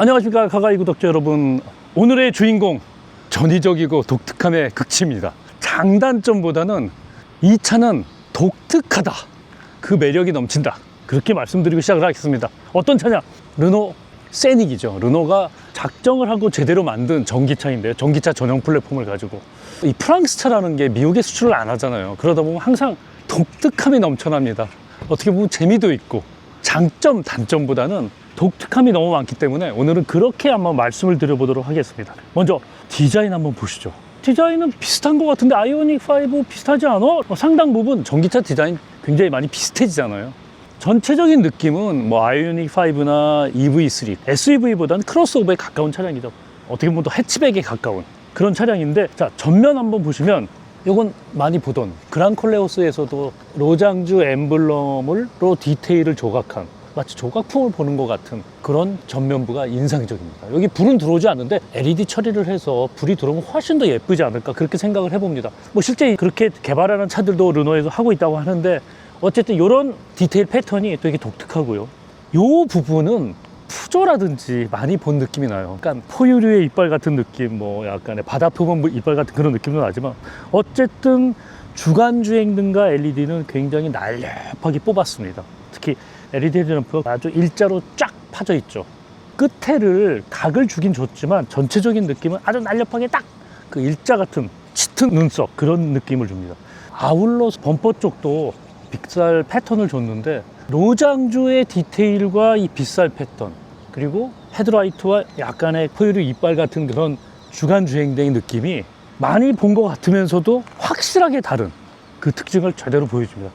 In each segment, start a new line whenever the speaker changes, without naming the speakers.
안녕하십니까 가가이 구독자 여러분. 오늘의 주인공 전위적이고 독특함의 극치입니다. 장단점보다는 이 차는 독특하다. 그 매력이 넘친다. 그렇게 말씀드리고 시작을 하겠습니다. 어떤 차냐? 르노 세닉이죠. 르노가 작정을 하고 제대로 만든 전기차인데요. 전기차 전용 플랫폼을 가지고. 이 프랑스 차라는 게 미국에 수출을 안 하잖아요. 그러다 보면 항상 독특함이 넘쳐납니다. 어떻게 보면 재미도 있고 장점 단점보다는 독특함이 너무 많기 때문에 오늘은 그렇게 한번 말씀을 드려보도록 하겠습니다 먼저 디자인 한번 보시죠 디자인은 비슷한 것 같은데 아이오닉 5 비슷하지 않아? 어, 상당 부분 전기차 디자인 굉장히 많이 비슷해지잖아요 전체적인 느낌은 뭐 아이오닉 5나 EV3, SUV보다는 크로스오버에 가까운 차량이죠. 어떻게 보면 또 해치백에 가까운 그런 차량인데 자 전면 한번 보시면 이건 많이 보던 그랑콜레오스에서도 로장주 엠블럼을로 디테일을 조각한 마치 조각품을 보는 것 같은 그런 전면부가 인상적입니다. 여기 불은 들어오지 않는데 LED 처리를 해서 불이 들어오면 훨씬 더 예쁘지 않을까 그렇게 생각을 해봅니다. 뭐 실제 그렇게 개발하는 차들도 르노에서 하고 있다고 하는데 어쨌든 이런 디테일 패턴이 되게 독특하고요. 요 부분은 푸조라든지 많이 본 느낌이 나요. 약간 포유류의 이빨 같은 느낌, 뭐 약간의 바다 표범 이빨 같은 그런 느낌도 나지만 어쨌든 주간 주행 등과 LED는 굉장히 날렵하게 뽑았습니다. 특히 LED 헤드램프가 아주 일자로 쫙 파져 있죠. 끝에를 각을 주긴 줬지만 전체적인 느낌은 아주 날렵하게 딱 그 일자 같은 짙은 눈썹 그런 느낌을 줍니다. 아울러 범퍼 쪽도 빅살 패턴을 줬는데 로장주의 디테일과 이 빗살 패턴 그리고 헤드라이트와 약간의 포유류 이빨 같은 그런 주간 주행대의 느낌이 많이 본 것 같으면서도 확실하게 다른 그 특징을 제대로 보여줍니다.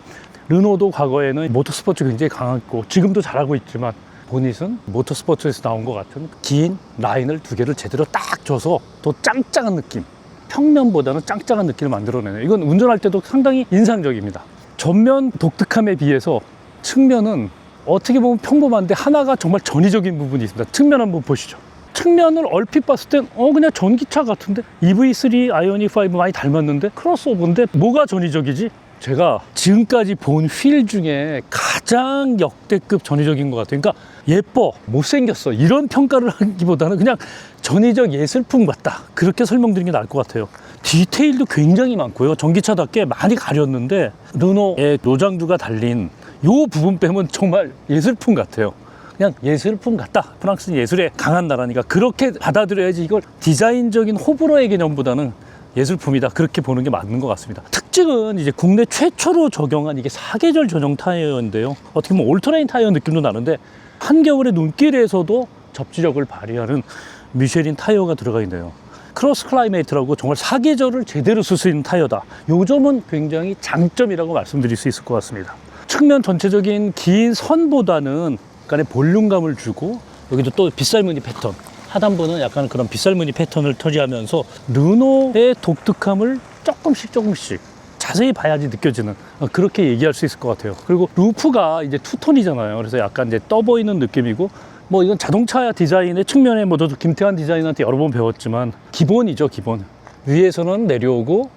르노도 과거에는 모터스포츠 굉장히 강했고 지금도 잘하고 있지만 보닛은 모터스포츠에서 나온 것 같은 긴 라인을 두 개를 제대로 딱 줘서 또 짱짱한 느낌 평면보다는 짱짱한 느낌을 만들어내네요 이건 운전할 때도 상당히 인상적입니다 전면 독특함에 비해서 측면은 어떻게 보면 평범한데 하나가 정말 전위적인 부분이 있습니다 측면 한번 보시죠 측면을 얼핏 봤을 땐 어 그냥 전기차 같은데 EV3 아이오닉 5 많이 닮았는데 크로스오버인데 뭐가 전위적이지? 제가 지금까지 본 휠 중에 가장 역대급 전위적인 것 같아요. 그러니까 예뻐, 못생겼어 이런 평가를 하기보다는 그냥 전위적 예술품 같다 그렇게 설명드리는 게 나을 것 같아요. 디테일도 굉장히 많고요. 전기차답게 많이 가렸는데 르노의 노장두가 달린 요 부분 빼면 정말 예술품 같아요. 그냥 예술품 같다. 프랑스는 예술에 강한 나라니까 그렇게 받아들여야지 이걸 디자인적인 호불호의 개념보다는 예술품이다. 그렇게 보는 게 맞는 것 같습니다. 특징은 이제 국내 최초로 적용한 이게 사계절 전용 타이어인데요. 어떻게 보면 올터레인 타이어 느낌도 나는데 한겨울의 눈길에서도 접지력을 발휘하는 미쉐린 타이어가 들어가 있네요. 크로스 클라이메이트라고 정말 사계절을 제대로 쓸 수 있는 타이어다. 요 점은 굉장히 장점이라고 말씀드릴 수 있을 것 같습니다. 측면 전체적인 긴 선보다는 약간의 볼륨감을 주고 여기도 또 빗살무늬 패턴 하단부는 약간 그런 빗살무늬 패턴을 처리하면서 르노의 독특함을 조금씩 조금씩 자세히 봐야지 느껴지는 어, 그렇게 얘기할 수 있을 것 같아요. 그리고 루프가 이제 투톤이잖아요. 그래서 약간 이제 떠 보이는 느낌이고 뭐 이건 자동차 디자인의 측면에 뭐 저도 김태환 디자이너한테 여러 번 배웠지만 기본이죠 기본. 위에서는 내려오고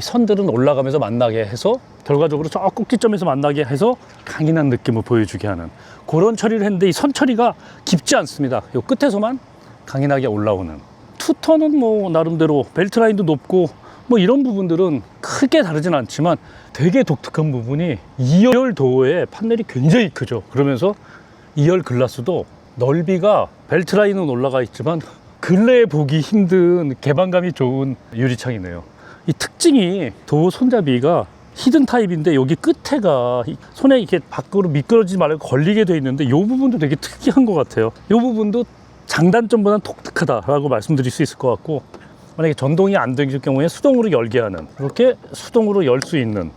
선들은 올라가면서 만나게 해서 결과적으로 저 꼭지점에서 만나게 해서 강인한 느낌을 보여주게 하는 그런 처리를 했는데 이 선 처리가 깊지 않습니다. 요 끝에서만 강인하게 올라오는 투턴은 뭐 나름대로 벨트 라인도 높고 뭐 이런 부분들은 크게 다르진 않지만 되게 독특한 부분이 2열 도어의 판넬이 굉장히 크죠. 그러면서 2열 글라스도 넓이가 벨트 라인은 올라가 있지만 근래에 보기 힘든 개방감이 좋은 유리창이네요. 이 특징이 도어 손잡이가 히든 타입인데 여기 끝에가 이 손에 이렇게 밖으로 미끄러지지 말고 걸리게 돼 있는데 이 부분도 되게 특이한 것 같아요. 이 부분도 장단점보다는 독특하다라고 말씀드릴 수 있을 것 같고 만약에 전동이 안 되실 경우에 수동으로 열게 하는 이렇게 수동으로 열 수 있는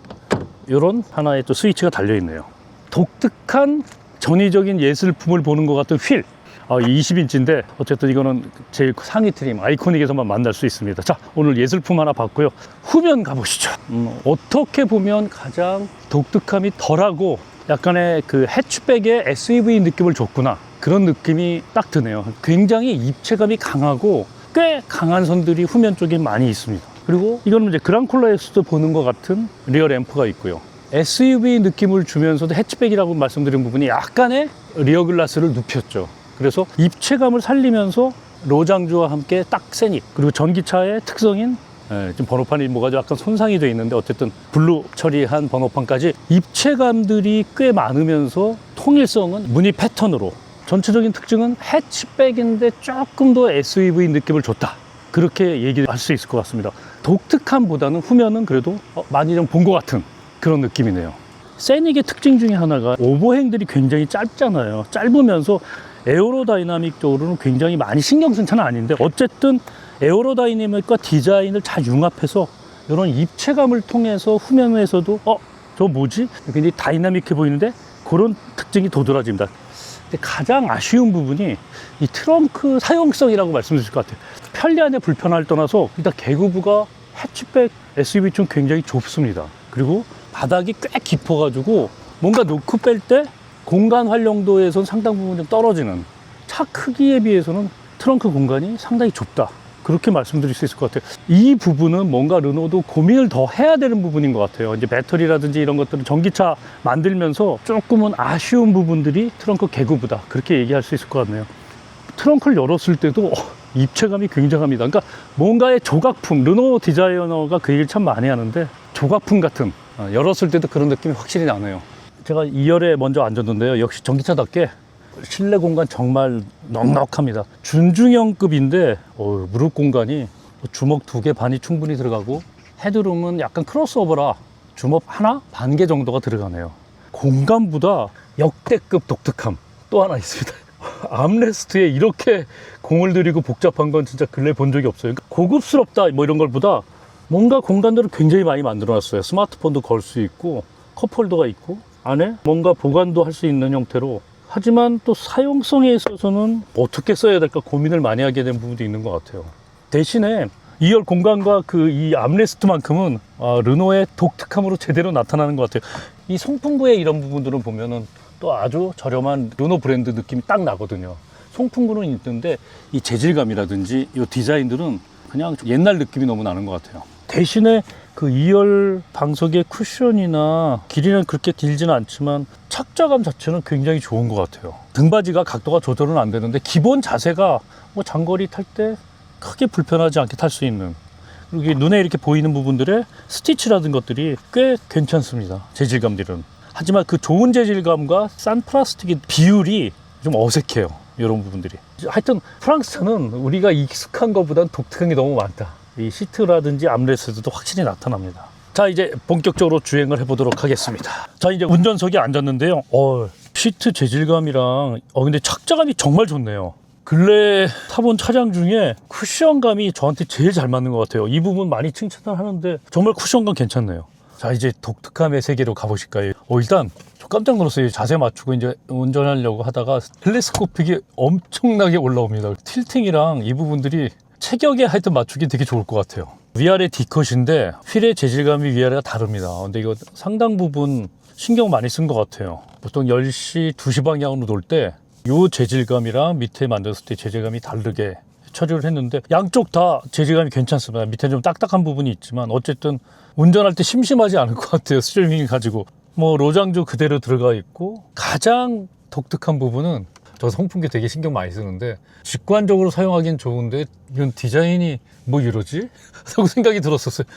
이런 하나의 또 스위치가 달려 있네요. 독특한 전위적인 예술품을 보는 것 같은 휠. 아, 20인치인데 어쨌든 이거는 제일 상위 트림 아이코닉에서만 만날 수 있습니다. 자, 오늘 예술품 하나 봤고요. 후면 가보시죠. 음, 어떻게 보면 가장 독특함이 덜하고 약간의 그 해치백의 SUV 느낌을 줬구나. 그런 느낌이 딱 드네요. 굉장히 입체감이 강하고 꽤 강한 선들이 후면 쪽에 많이 있습니다. 그리고 이거는 이제 그랑콜라에서도 보는 것 같은 리어 램프가 있고요. SUV 느낌을 주면서도 해치백이라고 말씀드린 부분이 약간의 리어 글라스를 눕혔죠. 그래서 입체감을 살리면서 로장주와 함께 딱 세닉 그리고 전기차의 특성인 예, 지금 번호판이 뭐가 약간 손상이 돼 있는데 어쨌든 블루 처리한 번호판까지 입체감들이 꽤 많으면서 통일성은 무늬 패턴으로 전체적인 특징은 해치백인데 조금 더 SUV 느낌을 줬다. 그렇게 얘기할 수 있을 것 같습니다. 독특함보다는 후면은 그래도 어, 많이 좀 본 것 같은 그런 느낌이네요. 세닉의 특징 중에 하나가 오버행들이 굉장히 짧잖아요. 짧으면서 에어로다이나믹적으로는 굉장히 많이 신경 쓴 차는 아닌데 어쨌든 에어로다이나믹과 디자인을 잘 융합해서 이런 입체감을 통해서 후면에서도 어? 저 뭐지? 굉장히 다이나믹해 보이는데 그런 특징이 도드라집니다. 근데 가장 아쉬운 부분이 이 트렁크 사용성이라고 말씀드릴 것 같아요. 편리한데 불편할 떠나서 일단 개구부가 해치백 SUV처럼 굉장히 좁습니다. 그리고 바닥이 꽤 깊어가지고 뭔가 놓고 뺄 때 공간 활용도에선 상당 부분 좀 떨어지는 차 크기에 비해서는 트렁크 공간이 상당히 좁다. 그렇게 말씀드릴 수 있을 것 같아요. 이 부분은 뭔가 르노도 고민을 더 해야 되는 부분인 것 같아요. 이제 배터리라든지 이런 것들은 전기차 만들면서 조금은 아쉬운 부분들이 트렁크 개구부다. 그렇게 얘기할 수 있을 것 같네요. 트렁크를 열었을 때도 어, 입체감이 굉장합니다. 그러니까 뭔가의 조각품, 르노 디자이너가 그 얘기를 참 많이 하는데 조각품 같은 어, 열었을 때도 그런 느낌이 확실히 나네요. 제가 2열에 먼저 앉았는데요. 역시 전기차답게 실내 공간 정말 넉넉합니다. 준중형급인데 어, 무릎 공간이 주먹 두 개 반이 충분히 들어가고 헤드룸은 약간 크로스오버라 주먹 하나 반 개 정도가 들어가네요. 공간보다 역대급 독특함 또 하나 있습니다. 암레스트에 이렇게 공을 들이고 복잡한 건 진짜 근래 본 적이 없어요. 그러니까 고급스럽다 뭐 이런 걸보다 뭔가 공간들을 굉장히 많이 만들어 놨어요. 스마트폰도 걸 수 있고 컵홀더가 있고 안에 뭔가 보관도 할 수 있는 형태로 하지만 또 사용성에 있어서는 어떻게 써야 될까 고민을 많이 하게 된 부분도 있는 것 같아요. 대신에 2열 공간과 그 이 암레스트만큼은 아, 르노의 독특함으로 제대로 나타나는 것 같아요. 이 송풍구의 이런 부분들을 보면은 또 아주 저렴한 르노 브랜드 느낌이 딱 나거든요. 송풍구는 있는데 이 재질감이라든지 이 디자인들은 그냥 옛날 느낌이 너무 나는 것 같아요. 대신에 그 2열 방석의 쿠션이나 길이는 그렇게 길지는 않지만 착자감 자체는 굉장히 좋은 것 같아요. 등받이가 각도가 조절은 안 되는데 기본 자세가 뭐 장거리 탈 때 크게 불편하지 않게 탈 수 있는 그리고 눈에 이렇게 보이는 부분들의 스티치라든 것들이 꽤 괜찮습니다. 재질감들은. 하지만 그 좋은 재질감과 싼 플라스틱의 비율이 좀 어색해요. 이런 부분들이. 하여튼 프랑스 차는 우리가 익숙한 것보단 독특한 게 너무 많다. 이 시트라든지 암레스트도 확실히 나타납니다. 자, 이제 본격적으로 주행을 해보도록 하겠습니다. 자, 이제 운전석에 앉았는데요. 어, 시트 재질감이랑, 어, 근데 착자감이 정말 좋네요. 근래 타본 차량 중에 쿠션감이 저한테 제일 잘 맞는 것 같아요. 이 부분 많이 칭찬을 하는데 정말 쿠션감 괜찮네요. 자, 이제 독특함의 세계로 가보실까요? 어, 일단 저 깜짝 놀랐어요. 자세 맞추고 이제 운전하려고 하다가 텔레스코픽이 엄청나게 올라옵니다. 틸팅이랑 이 부분들이 체격에 하여튼 맞추기 되게 좋을 것 같아요. 위아래 D컷인데 휠의 재질감이 위아래가 다릅니다. 근데 이거 상당 부분 신경 많이 쓴 것 같아요. 보통 10시, 2시 방향으로 놀때요 재질감이랑 밑에 만들었을 때 재질감이 다르게 처리를 했는데 양쪽 다 재질감이 괜찮습니다. 밑에 좀 딱딱한 부분이 있지만 어쨌든 운전할 때 심심하지 않을 것 같아요. 스트리밍 가지고 뭐 로장조 그대로 들어가 있고 가장 독특한 부분은 저 송풍기 되게 신경 많이 쓰는데 직관적으로 사용하기엔 좋은데 이건 디자인이 뭐 이러지? 라고 생각이 들었었어요.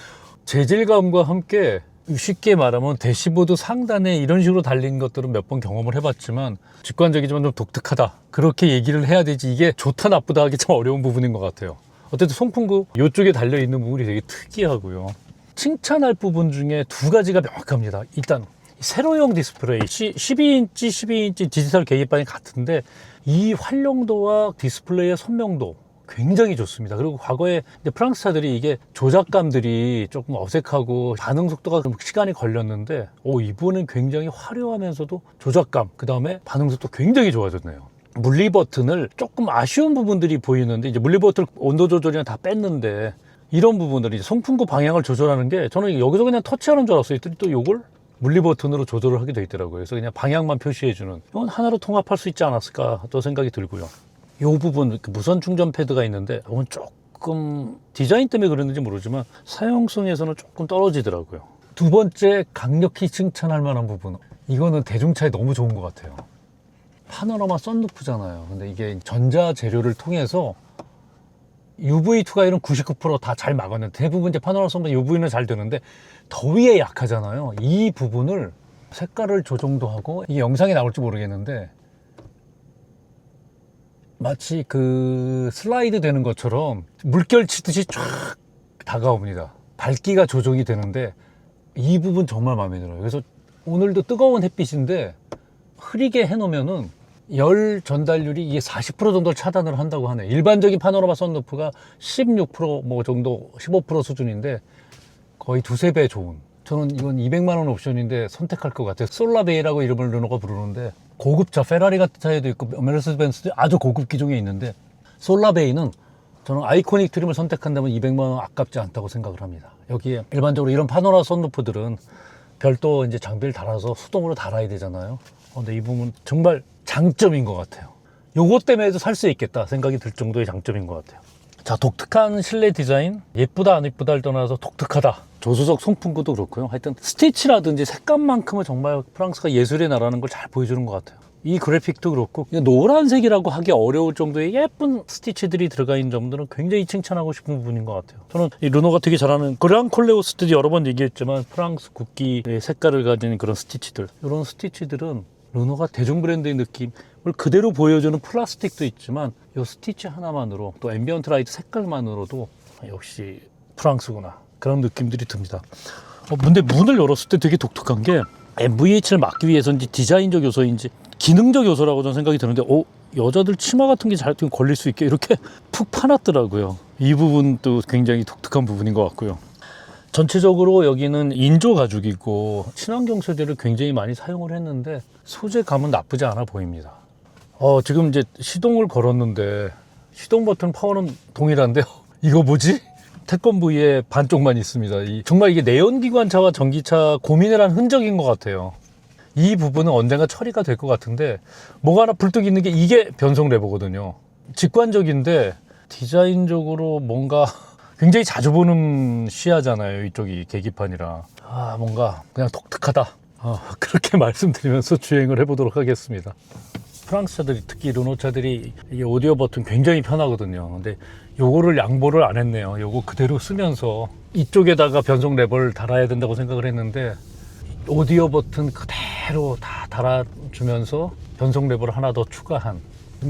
재질감과 함께 쉽게 말하면 대시보드 상단에 이런 식으로 달린 것들은 몇 번 경험을 해봤지만 직관적이지만 좀 독특하다 그렇게 얘기를 해야 되지 이게 좋다 나쁘다 하기 참 어려운 부분인 것 같아요 어쨌든 송풍구 이쪽에 달려있는 부분이 되게 특이하고요 칭찬할 부분 중에 두 가지가 명확합니다 일단 세로형 디스플레이 12인치 12인치 디지털 계기판이 같은데 이 활용도와 디스플레이의 선명도 굉장히 좋습니다. 그리고 과거에 프랑스 차들이 이게 조작감들이 조금 어색하고 반응 속도가 좀 시간이 걸렸는데 오 이번엔 굉장히 화려하면서도 조작감 그 다음에 반응 속도 굉장히 좋아졌네요. 물리 버튼을 조금 아쉬운 부분들이 보이는데 이제 물리 버튼 온도 조절이나 다 뺐는데 이런 부분들이 송풍구 방향을 조절하는 게 저는 여기서 그냥 터치하는 줄 알았어요. 또 요걸 물리 버튼으로 조절을 하게 돼 있더라고요. 그래서 그냥 방향만 표시해주는 이건 하나로 통합할 수 있지 않았을까 또 생각이 들고요. 이 부분 그 무선 충전 패드가 있는데 이건 조금 디자인 때문에 그랬는지 모르지만 사용성에서는 조금 떨어지더라고요. 두 번째 강력히 칭찬할 만한 부분 이거는 대중차에 너무 좋은 것 같아요. 파노라마 썬루프잖아요. 근데 이게 전자 재료를 통해서 UV2가 이런 99%다 잘 막았는데 대부분 이제 파노라마 썬루프 UV는 잘 되는데 더위에 약하잖아요. 이 부분을 색깔을 조정도 하고 이게 영상에 나올지 모르겠는데 마치 그 슬라이드 되는 것처럼 물결 치듯이 쫙 다가옵니다. 밝기가 조정이 되는데 이 부분 정말 마음에 들어요. 그래서 오늘도 뜨거운 햇빛인데 흐리게 해놓으면은 열 전달률이 이게 40% 정도를 차단을 한다고 하네. 일반적인 파노라마 선루프가 16%뭐 정도, 15% 수준인데 거의 두세 배 좋은. 저는 이건 200만 원 옵션인데 선택할 것 같아요. 솔라베이라고 이름을 르노가 부르는데 고급차 페라리 같은 차에도 있고 메르세스 벤츠도 아주 고급 기종에 있는데 솔라베이는 저는 아이코닉 트림을 선택한다면 200만 원 아깝지 않다고 생각을 합니다. 여기에 일반적으로 이런 파노라 선루프들은 별도 이제 장비를 달아서 수동으로 달아야 되잖아요. 어, 근데 이 부분 정말 장점인 것 같아요. 요것 때문에도 살 수 있겠다 생각이 들 정도의 장점인 것 같아요. 자, 독특한 실내 디자인. 예쁘다, 안 예쁘다를 떠나서 독특하다. 조수석 송풍구도 그렇고요. 하여튼 스티치라든지 색감만큼은 정말 프랑스가 예술의 나라는 걸 잘 보여주는 것 같아요. 이 그래픽도 그렇고 노란색이라고 하기 어려울 정도의 예쁜 스티치들이 들어가 있는 점들은 굉장히 칭찬하고 싶은 부분인 것 같아요. 저는 이 르노가 되게 잘하는 그랑 콜레오스 때도 여러 번 얘기했지만 프랑스 국기의 색깔을 가진 그런 스티치들 이런 스티치들은 르노가 대중 브랜드의 느낌을 그대로 보여주는 플라스틱도 있지만 이 스티치 하나만으로 또 앰비언트 라이트 색깔만으로도 역시 프랑스구나 그런 느낌들이 듭니다. 어, 근데 문을 열었을 때 되게 독특한 게 MVH를 막기 위해서인지 디자인적 요소인지 기능적 요소라고 저는 생각이 드는데 오 여자들 치마 같은 게 잘 걸릴 수 있게 이렇게 푹 파놨더라고요. 이 부분도 굉장히 독특한 부분인 것 같고요. 전체적으로 여기는 인조 가죽이고 친환경 소재를 굉장히 많이 사용을 했는데 소재감은 나쁘지 않아 보입니다. 어, 지금 이제 시동을 걸었는데 시동 버튼 파워는 동일한데요. 이거 뭐지? 태권브이의 반쪽만 있습니다. 이- 정말 이게 내연기관차와 전기차 고민을 한 흔적인 것 같아요. 이 부분은 언젠가 처리가 될 것 같은데 뭐가 하나 불뚝 있는 게 이게 변속 레버거든요. 직관적인데 디자인적으로 뭔가 굉장히 자주 보는 시야잖아요. 이쪽이 계기판이라. 아 뭔가 그냥 독특하다. 아, 그렇게 말씀드리면서 주행을 해보도록 하겠습니다. 프랑스 차들이 특히 르노 차들이 이게 오디오 버튼 굉장히 편하거든요. 근데 요거를 양보를 안 했네요. 요거 그대로 쓰면서 이쪽에다가 변속 레버를 달아야 된다고 생각을 했는데 오디오 버튼 그대로 다 달아주면서 변속 레버를 하나 더 추가한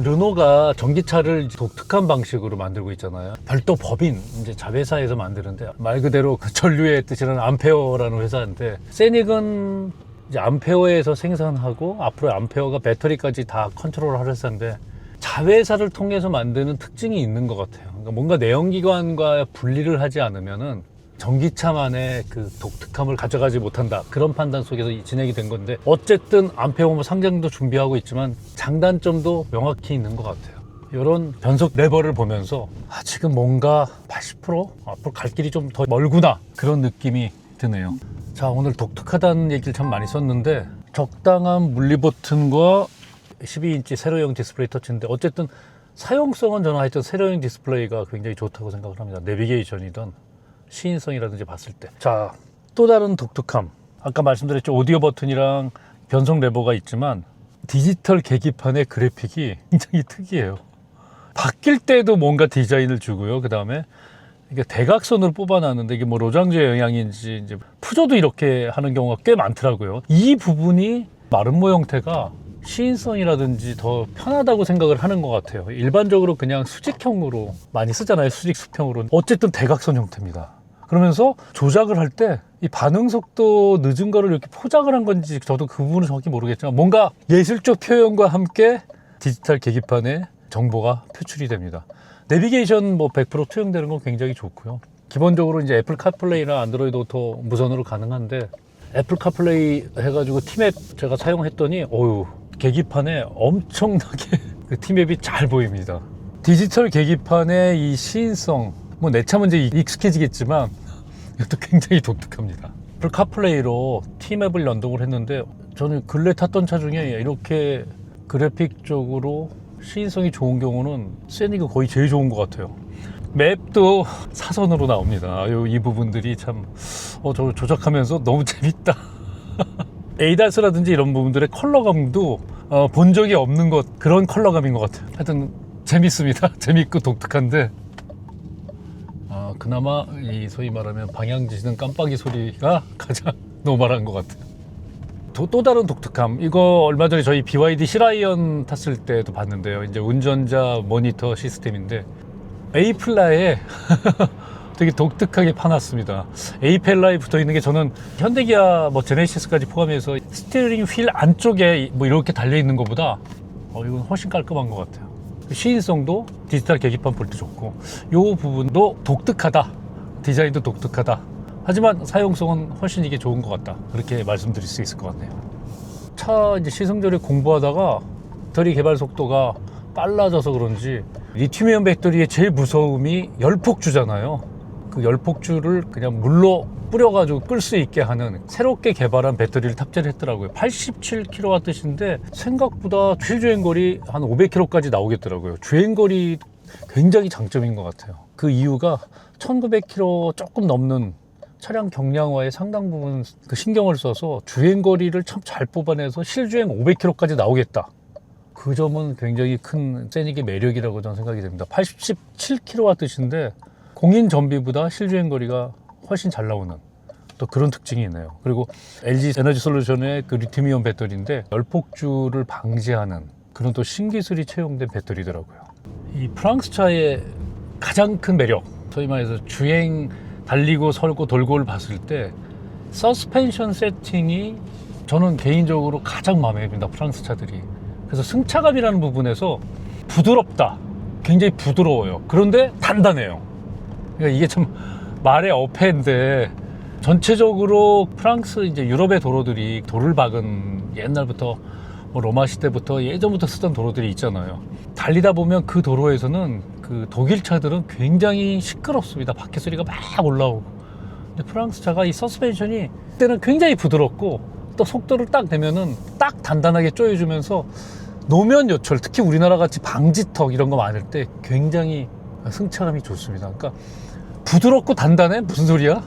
르노가 전기차를 독특한 방식으로 만들고 있잖아요. 별도 법인 이제 자회사에서 만드는데 말 그대로 그 전류의 뜻이라는 암페어라는 회사인데 세닉은 이제 암페어에서 생산하고 앞으로 암페어가 배터리까지 다 컨트롤할 회사인데 자회사를 통해서 만드는 특징이 있는 것 같아요. 그러니까 뭔가 내연기관과 분리를 하지 않으면은 전기차만의 그 독특함을 가져가지 못한다. 그런 판단 속에서 이- 진행이 된 건데 어쨌든 암페어 뭐 상장도 준비하고 있지만 장단점도 명확히 있는 것 같아요. 이런 변속 레버를 보면서 아, 지금 뭔가 80% 앞으로 갈 길이 좀 더 멀구나 그런 느낌이 드네요. 자 오늘 독특하다는 얘기를 참 많이 썼는데 적당한 물리 버튼과 12인치 세로형 디스플레이 터치인데 어쨌든 사용성은 저는 하여튼 세로형 디스플레이가 굉장히 좋다고 생각을 합니다. 내비게이션이든 시인성이라든지 봤을 때. 자, 또 다른 독특함. 아까 말씀드렸죠. 오디오 버튼이랑 변속 레버가 있지만 디지털 계기판의 그래픽이 굉장히 특이해요. 바뀔 때도 뭔가 디자인을 주고요. 그 다음에 이게 대각선으로 뽑아놨는데 이게 뭐 로장주의 영향인지 이제 푸조도 이렇게 하는 경우가 꽤 많더라고요. 이 부분이 마름모 형태가 시인성이라든지 더 편하다고 생각을 하는 것 같아요. 일반적으로 그냥 수직형으로 많이 쓰잖아요. 수직 수평으로. 어쨌든 대각선 형태입니다. 그러면서 조작을 할 때 이 반응 속도 늦은 거를 이렇게 포장을 한 건지 저도 그 부분은 정확히 모르겠지만 뭔가 예술적 표현과 함께 디지털 계기판에 정보가 표출이 됩니다. 내비게이션 뭐 100% 투영되는 건 굉장히 좋고요. 기본적으로 이제 애플 카플레이나 안드로이드 오토 무선으로 가능한데 애플 카플레이 해가지고 티맵 제가 사용했더니 어유 계기판에 엄청나게 그 티맵이 잘 보입니다. 디지털 계기판의 이 시인성 뭐 내차 문제 익숙해지겠지만 이것도 굉장히 독특합니다. 애플 카플레이로 티맵을 연동을 했는데 저는 근래 탔던 차 중에 이렇게 그래픽적으로 시인성이 좋은 경우는 세니가 거의 제일 좋은 것 같아요. 맵도 사선으로 나옵니다. 요- 이 부분들이 참, 어, 저 조작하면서 너무 재밌다. 에이다스라든지 이런 부분들의 컬러감도 어, 본 적이 없는 것 그런 컬러감인 것 같아요. 하여튼 재밌습니다. 재밌고 독특한데 아, 그나마 이 소위 말하면 방향 지시는 깜빡이 소리가 가장 노멀한 것 같아요. 또, 또 다른 독특함 이거 얼마 전에 저희 BYD 시라이언 탔을 때도 봤는데요. 이제 운전자 모니터 시스템인데 에이플라에 되게 독특하게 파놨습니다. 에이펠라에 붙어 있는 게 저는 현대기아 뭐 제네시스까지 포함해서 스티어링 휠 안쪽에 뭐 이렇게 달려 있는 것보다 어, 이건 훨씬 깔끔한 것 같아요. 시인성도 디지털 계기판 볼 때 좋고 이 부분도 독특하다. 디자인도 독특하다. 하지만 사용성은 훨씬 이게 좋은 것 같다. 그렇게 말씀드릴 수 있을 것 같네요. 차 이제 시승전에 공부하다가 배터리 개발 속도가 빨라져서 그런지 리튬이온 배터리의 제일 무서움이 열폭주잖아요. 그 열폭주를 그냥 물로 뿌려가지고 끌 수 있게 하는 새롭게 개발한 배터리를 탑재를 했더라고요. 87kW인데 생각보다 실주행거리 한 500km까지 나오겠더라고요. 주행거리 굉장히 장점인 것 같아요. 그 이유가 1900km 조금 넘는 차량 경량화에 상당 부분 그 신경을 써서 주행거리를 참 잘 뽑아내서 실주행 500km까지 나오겠다. 그 점은 굉장히 큰 세닉의 매력이라고 저는 생각이 됩니다. 87kW인데 공인 전비보다 실주행 거리가 훨씬 잘 나오는 또 그런 특징이 있네요. 그리고 LG 에너지 솔루션의 그 리튬이온 배터리인데 열폭주를 방지하는 그런 또 신기술이 채용된 배터리더라고요. 이 프랑스 차의 가장 큰 매력, 소위 말해서 주행 달리고 설고 돌고를 봤을 때 서스펜션 세팅이 저는 개인적으로 가장 마음에 듭니다. 프랑스 차들이. 그래서 승차감이라는 부분에서 부드럽다. 굉장히 부드러워요. 그런데 단단해요. 그러니까 이게 참 말의 어폐인데 전체적으로 프랑스 이제 유럽의 도로들이 돌을 박은 옛날부터 뭐 로마 시대부터 예전부터 쓰던 도로들이 있잖아요. 달리다 보면 그 도로에서는 그 독일 차들은 굉장히 시끄럽습니다. 바퀴 소리가 막 올라오고. 근데 프랑스 차가 이 서스펜션이 그때는 굉장히 부드럽고 또 속도를 딱 내면은 딱 단단하게 조여주면서 노면 요철 특히 우리나라 같이 방지턱 이런 거 많을 때 굉장히 승차감이 좋습니다. 그러니까 부드럽고 단단해 무슨 소리야?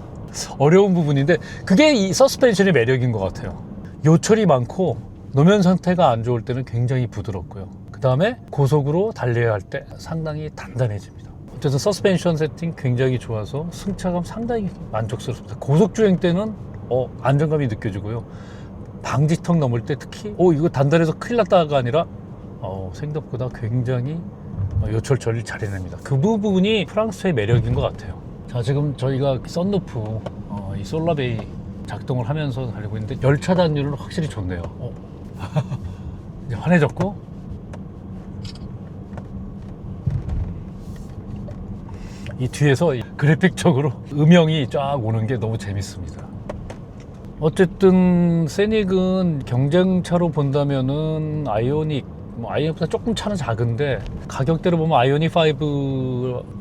어려운 부분인데 그게 이 서스펜션의 매력인 것 같아요. 요철이 많고 노면 상태가 안 좋을 때는 굉장히 부드럽고요. 그 다음에 고속으로 달려야 할 때 상당히 단단해집니다. 어쨌든 서스펜션 세팅 굉장히 좋아서 승차감 상당히 만족스럽습니다. 고속 주행 때는 어, 안정감이 느껴지고요. 방지턱 넘을 때 특히 어 이거 단단해서 큰일 났다가 아니라 어, 생각보다 굉장히 어, 요철 처리를 잘 해냅니다. 그 부분이 프랑스의 매력인 것 같아요. 자 지금 저희가 썬루프 어, 이 솔라베이 작동을 하면서 달리고 있는데 열차 단율은 확실히 좋네요. 어. 이제 환해졌고 이 뒤에서 이 그래픽적으로 음영이 쫙 오는 게 너무 재밌습니다. 어쨌든 세닉은 경쟁차로 본다면은 아이오닉 뭐 아이오닉보다 조금 차는 작은데 가격대로 보면 아이오닉 5,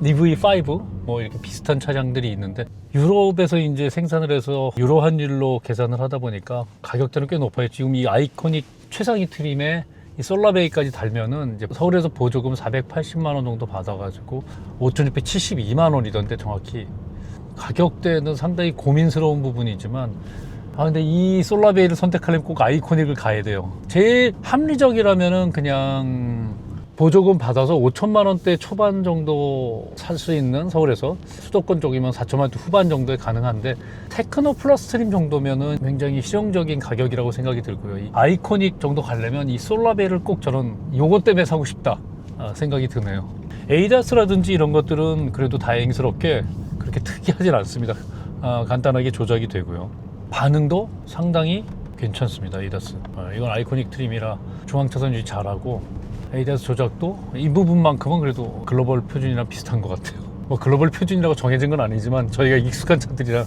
EV5 뭐 이렇게 비슷한 차량들이 있는데 유럽에서 이제 생산을 해서 유로 환율로 계산을 하다 보니까 가격대는 꽤 높아요. 지금 이 아이코닉 최상위 트림에 이 솔라베이까지 달면은 이제 서울에서 보조금 480만 원 정도 받아가지고 5,672만 원이던데 정확히 가격대는 상당히 고민스러운 부분이지만 아 근데 이 솔라베이를 선택하려면 꼭 아이코닉을 가야 돼요. 제일 합리적이라면은 그냥 보조금 받아서 5천만 원대 초반 정도 살 수 있는 서울에서 수도권 쪽이면 4천만 원대 후반 정도에 가능한데 테크노 플러스 트림 정도면은 굉장히 실용적인 가격이라고 생각이 들고요. 이 아이코닉 정도 가려면 이 솔라베이를 꼭 저는 요것 때문에 사고 싶다 아, 생각이 드네요. 에이다스라든지 이런 것들은 그래도 다행스럽게 그렇게 특이하진 않습니다. 아, 간단하게 조작이 되고요. 반응도 상당히 괜찮습니다. 에이다스. 아, 이건 아이코닉 트림이라 중앙차선 유지 잘하고 에이다스 조작도 이 부분만큼은 그래도 글로벌 표준이랑 비슷한 것 같아요. 뭐 글로벌 표준이라고 정해진 건 아니지만 저희가 익숙한 차들이라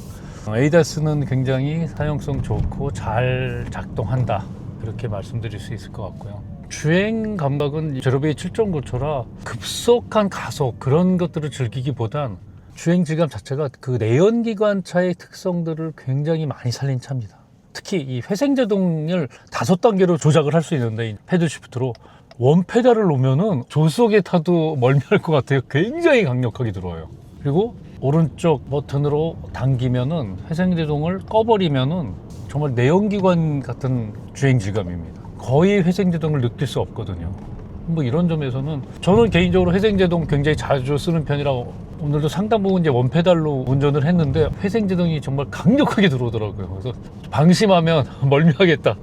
에이다스는 굉장히 사용성 좋고 잘 작동한다. 그렇게 말씀드릴 수 있을 것 같고요. 주행 감각은 제로베이 7.9초라 급속한 가속 그런 것들을 즐기기보단 주행 질감 자체가 그 내연기관차의 특성들을 굉장히 많이 살린 차입니다. 특히 이 회생제동을 다섯 단계로 조작을 할 수 있는데 이 패드 시프트로 원 페달을 놓으면은 조수석에 타도 멀미할 것 같아요. 굉장히 강력하게 들어와요. 그리고 오른쪽 버튼으로 당기면은 회생제동을 꺼버리면은 정말 내연기관 같은 주행 질감입니다. 거의 회생제동을 느낄 수 없거든요. 뭐 이런 점에서는 저는 개인적으로 회생제동 굉장히 자주 쓰는 편이라 오늘도 상당 부분 이제 원페달로 운전을 했는데 회생제동이 정말 강력하게 들어오더라고요. 그래서 방심하면 멀미하겠다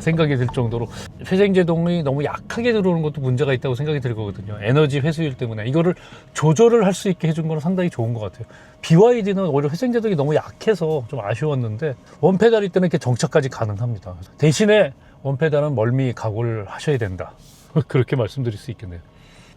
생각이 들 정도로 회생제동이 너무 약하게 들어오는 것도 문제가 있다고 생각이 들거든요. 에너지 회수율 때문에 이거를 조절을 할 수 있게 해준 건 상당히 좋은 것 같아요. BYD는 오히려 회생제동이 너무 약해서 좀 아쉬웠는데 원페달일 때는 이렇게 정차까지 가능합니다. 대신에 원페달은 멀미 각오를 하셔야 된다. 그렇게 말씀드릴 수 있겠네요.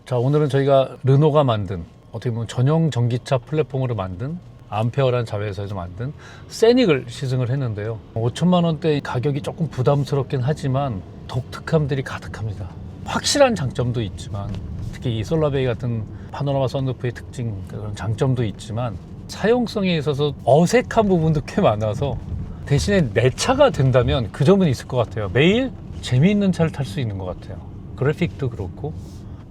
자, 오늘은 저희가 르노가 만든 어떻게 보면 전용 전기차 플랫폼으로 만든 암페어라는 자회사에서 만든 세닉을 시승을 했는데요. 5천만 원대 가격이 조금 부담스럽긴 하지만 독특함들이 가득합니다. 확실한 장점도 있지만 특히 이 솔라베이 같은 파노라마 선루프의 특징 그런 장점도 있지만 사용성에 있어서 어색한 부분도 꽤 많아서 대신에 내 차가 된다면 그 점은 있을 것 같아요. 매일 재미있는 차를 탈 수 있는 것 같아요. 그래픽도 그렇고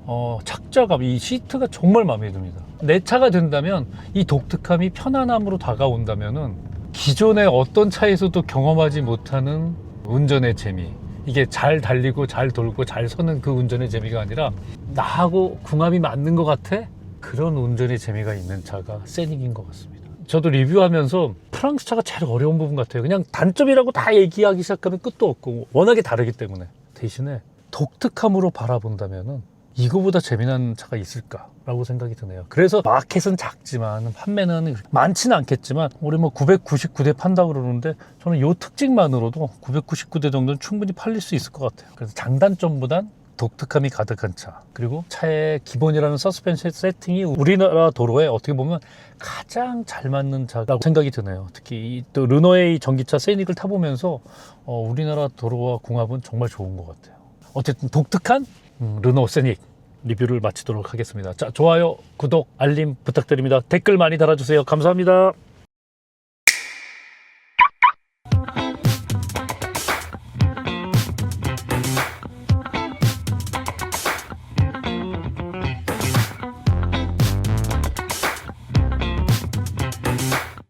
어, 착자감, 이 시트가 정말 마음에 듭니다. 내 차가 된다면 이 독특함이 편안함으로 다가온다면은 기존의 어떤 차에서도 경험하지 못하는 운전의 재미. 이게 잘 달리고 잘 돌고 잘 서는 그 운전의 재미가 아니라 나하고 궁합이 맞는 것 같아? 그런 운전의 재미가 있는 차가 세닉인 것 같습니다. 저도 리뷰하면서 프랑스 차가 제일 어려운 부분 같아요. 그냥 단점이라고 다 얘기하기 시작하면 끝도 없고 워낙에 다르기 때문에 대신에 독특함으로 바라본다면은 이거보다 재미난 차가 있을까라고 생각이 드네요. 그래서 마켓은 작지만 판매는 많지는 않겠지만 우리 뭐 999대 판다 그러는데 저는 이 특징만으로도 999대 정도는 충분히 팔릴 수 있을 것 같아요. 그래서 장단점보단 독특함이 가득한 차 그리고 차의 기본이라는 서스펜션 세팅이 우리나라 도로에 어떻게 보면 가장 잘 맞는 차라고 생각이 드네요. 특히 이또 르노의 이 전기차 세닉을 타보면서 어, 우리나라 도로와 궁합은 정말 좋은 것 같아요. 어쨌든 독특한 음, 르노 세닉 리뷰를 마치도록 하겠습니다. 자, 좋아요, 구독, 알림 부탁드립니다. 댓글 많이 달아주세요. 감사합니다.